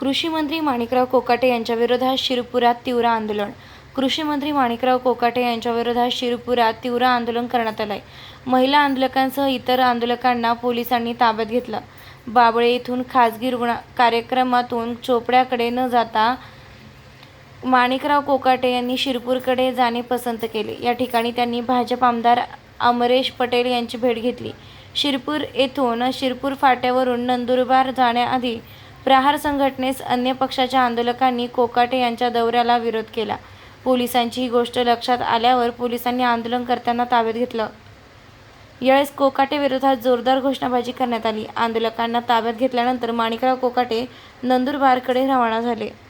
कृषी मंत्री माणिकराव कोकाटे यांच्याविरोधात शिरपुरात तीव्र आंदोलन. कृषी मंत्री माणिकराव कोकाटे यांच्याविरोधात शिरपुरात तीव्र आंदोलन करण्यात आलंय. महिला आंदोलकांसह इतर आंदोलकांना पोलिसांनी ताब्यात घेतलं. बाबळे येथून खासगी रुग्ण कार्यक्रमातून चोपड्याकडे न जाता माणिकराव कोकाटे यांनी शिरपूरकडे जाणे पसंत केले. या ठिकाणी त्यांनी भाजप आमदार अमरेश पटेल यांची भेट घेतली. शिरपूर येथून शिरपूर फाट्यावरून नंदुरबार जाण्याआधी प्रहार संघटनेस अन्य पक्षाच्या आंदोलकांनी कोकाटे यांच्या दौऱ्याला विरोध केला. पोलिसांची ही गोष्ट लक्षात आल्यावर पोलिसांनी आंदोलनकर्त्यांना ताब्यात घेतलं. यावेळेस कोकाटे विरोधात जोरदार घोषणाबाजी करण्यात आली. आंदोलकांना ताब्यात घेतल्यानंतर माणिकराव कोकाटे नंदुरबारकडे रवाना झाले.